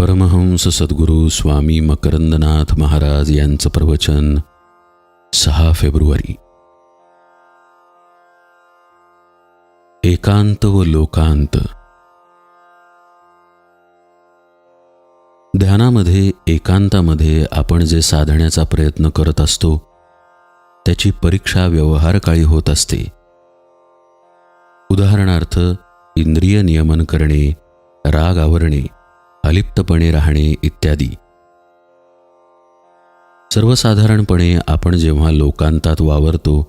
परमहंस सद्गुरू स्वामी मकरंदनाथ महाराज यांचं प्रवचन सहा फेब्रुवारी. एकांत व लोकांत. ध्यानामध्ये एकांतामध्ये आपण जे साधण्याचा प्रयत्न करत असतो त्याची परीक्षा व्यवहारकाळी होत असते. उदाहरणार्थ इंद्रिय नियमन करणे राग आवरणे अलिप्तपणे राहणे इत्यादी. सर्वसाधारणपणे आपण जेव्हा लोकांतात वावरतो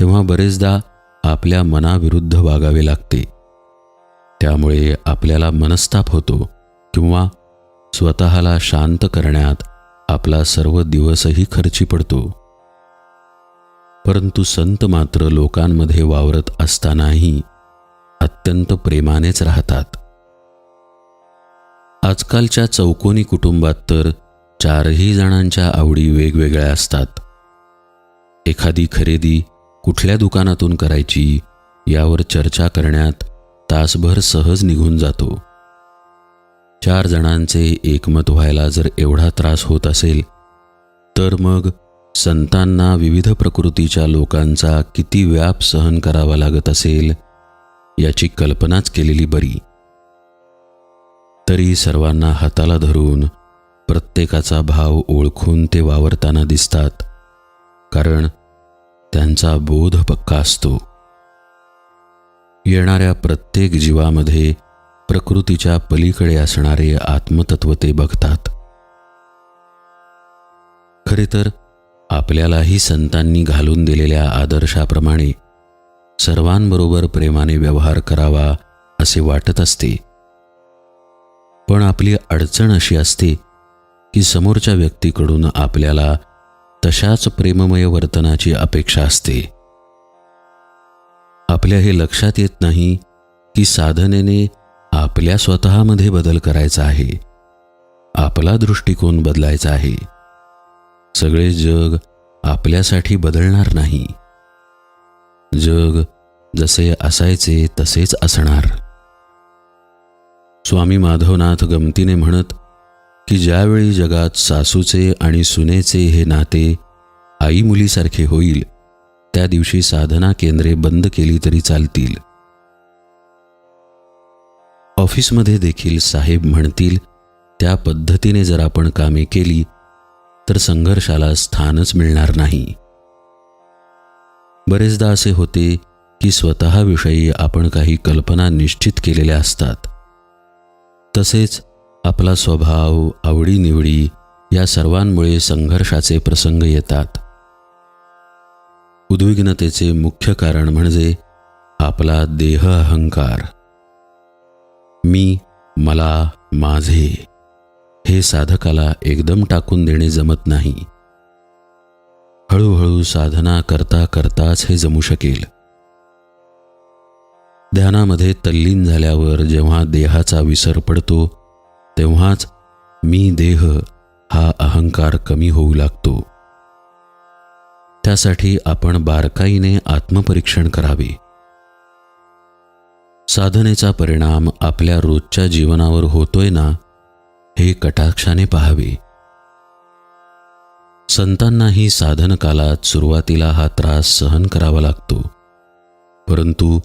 तेव्हा बरेचदा आपल्या मनाविरुद्ध वागावे लागते. त्यामुळे आपल्याला मनस्ताप होतो किंवा स्वतःला शांत करण्यात आपला सर्व दिवसही खर्ची पडतो. परंतु संत मात्र लोकांमध्ये वावरत असतानाही अत्यंत प्रेमानेच राहतात. आजकालच्या चौकोनी कुटुंबात तर चारही जणांच्या आवडी वेगवेगळ्या असतात. एखादी खरेदी कुठल्या दुकानातून करायची यावर चर्चा करण्यात तासभर सहज निघून जातो. चार जणांचे एकमत व्हायला जर एवढा त्रास होत असेल तर मग संतांना विविध प्रकृतीच्या लोकांचा किती व्याप सहन करावा लागत असेल याची कल्पनाच केलेली बरी. तरी सर्वांना हाताला धरून प्रत्येकाचा भाव ओळखून ते वावरताना दिसतात कारण त्यांचा बोध पक्का असतो. येणाऱ्या प्रत्येक जीवामध्ये प्रकृतीच्या पलीकडे असणारे आत्मतत्व ते बघतात. खरे तर आपल्यालाही संतांनी घालून दिलेल्या आदर्शाप्रमाणे सर्वांबरोबर प्रेमाने व्यवहार करावा असे वाटत असते. पण आपली अडचण अशी असते की समोरच्या व्यक्तीकडून आपल्याला तशाच प्रेममय वर्तनाची अपेक्षा असते. आपल्या हे लक्षात येत नाही की साधनेने आपल्या स्वतःमध्ये बदल करायचा आहे. आपला दृष्टिकोन बदलायचा आहे. सगळे जग आपल्यासाठी बदलणार नाही. जग जसे असायचे तसेच असणार. स्वामी माधवनाथ गमतीने म्हणत की ज्यावेळी जगात सासूचे आणि सुनेचे हे नाते आई मुलीसारखे होईल त्या दिवशी साधना केंद्रे बंद केली तरी चालतील. ऑफिसमध्ये देखील साहेब म्हणतील त्या पद्धतीने जर आपण कामे केली तर संघर्षाला स्थानच मिळणार नाही. बरेचदा असे होते की स्वतःविषयी आपण काही कल्पना निश्चित केलेल्या असतात. तसेच आपला स्वभाव आवडीनिवडी या सर्वांमुळे संघर्षाचे प्रसंग येतात. उद्विग्नतेचे मुख्य कारण म्हणजे आपला देह अहंकार. मी मला माझे हे साधकाला एकदम टाकून देणे जमत नाही. हळूहळू साधना करता करताच हे जमू शकेल. ध्यानामध्ये तल्लीन झाल्यावर जेव्हा देहाचा विसर पडतो तेव्हाच मी देह हा अहंकार कमी होऊ लागतो. त्यासाठी आपण बारकाईने आत्मपरीक्षण करावे. साधनेचा परिणाम आपल्या रोजच्या जीवनावर होतोय ना हे कटाक्षाने पाहावे. संतांनाही साधन कालात सुरुवातीला हा त्रास सहन करावा लागतो. परंतु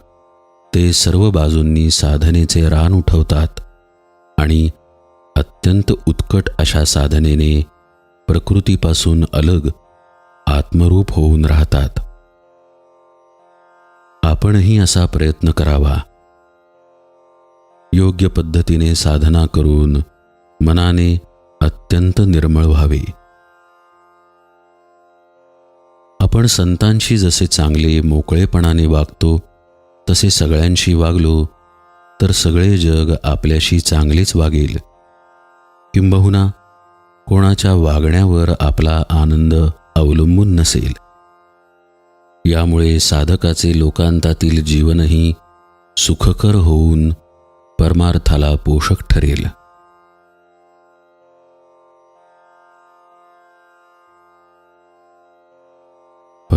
ते सर्व बाजूंनी साधनेचे रान उठवतात आणि अत्यंत उत्कट अशा साधनेने प्रकृतीपासून अलग आत्मरूप होऊन राहतात. आपणही असा प्रयत्न करावा. योग्य पद्धतीने साधना करून मनाने अत्यंत निर्मळ व्हावे. आपण संतांशी जसे चांगले मोकळेपणाने वागतो तसे सगळ्यांशी वागलो तर सगळे जग आपल्याशी चांगलेच वागेल. किंबहुना कोणाच्या वागण्यावर आपला आनंद अवलंबून नसेल. यामुळे साधकाचे लोकांतातील जीवनही सुखकर होऊन परमार्थाला पोषक ठरेल.